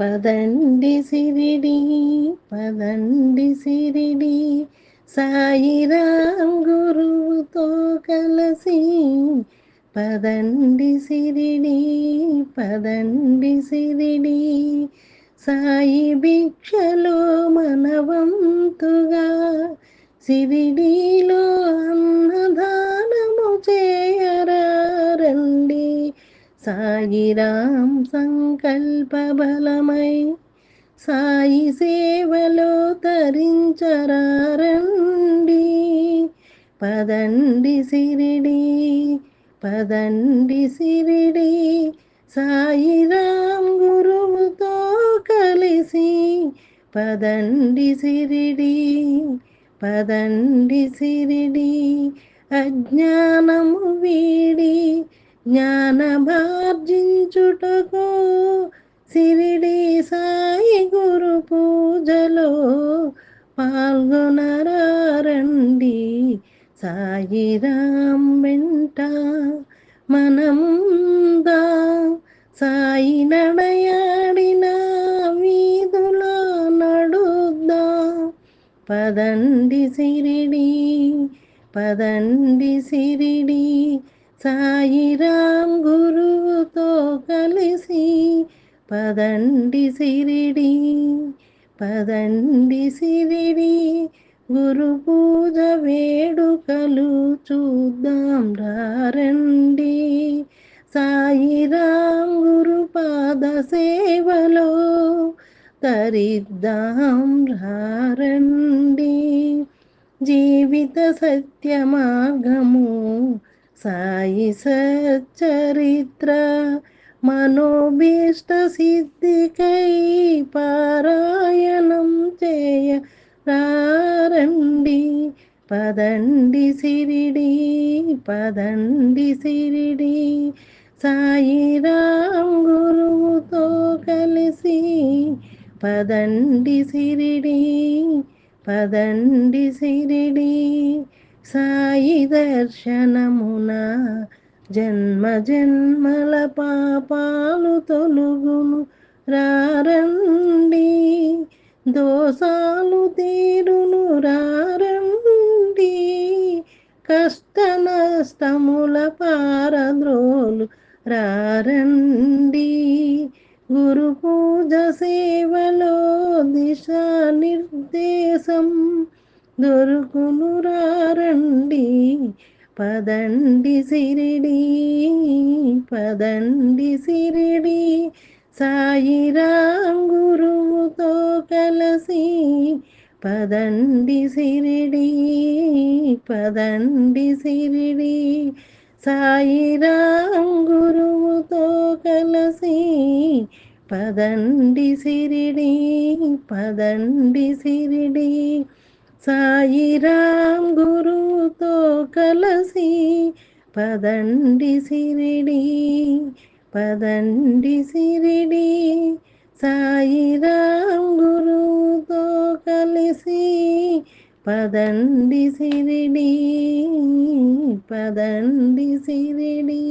పదండి సిరిడి పదండి సిరిడి. సాయిరాం గురువుతో కలసి పదండి సిరిడి పదండి సిరిడి. సాయి భిక్షలో మనవంతుగా సిరిడిలో సాయిరాం సంకల్ప బలమై సాయి సేవలో తరించరారండి. పదండి సిరిడి పదండి సిరిడి సాయిరాం గురువుతో కలిసి పదండి సిరిడి పదండి సిరిడి అజ్ఞానము జ్ఞానభార్జించుటకు సిరిడి సాయి గురు పూజలో పాల్గొనరారండి. సాయిరాం వెంట మనందా సాయి నడయాడిన వీధులో నడుద్దా. పదండి సిరిడి పదండి సిరిడి సాయిరాం గురువుతో కలిసి పదండి సిరిడి పదండి సిరిడి. గురు పూజ వేడుకలు చూద్దాం రండి సాయిరాం గురు పాద సేవలో తరిద్దాం రండి జీవిత సత్య మార్గము సాయి సచ్చరిత్ర మనోభీష్ట సిద్ధికై పారాయణం చేయ. రండి పదండి సిరిడి పదండి సిరిడి. సాయిరాం గురువుతో కలిసి పదండి సిరిడి పదండి సిరిడి. సాయి దర్శనమున జన్మ జన్మల పాపాలు తొలుగును. రారండి దోసాలు తీరును. రారండి కష్ట నష్టముల పారద్రోలు. రారండి గురు పూజ సేవలో దిశా నిర్దేశం. దొరుకును రండి పదండి సిరిడి పదండి సిరిడి సాయిరాం గురువుతో కలసి పదండి సిరిడి పదండి సిరిడి సాయిరాం గురువుతో కలసి పదండి సిరిడి పదండి సిరిడి. సాయిరాం గురుతో కలసి పదండి సిరిడి పదండి సిరిడి. సాయిరాం గురుతో కలిసి పదండి సిరిడి పదండి సిరిడి.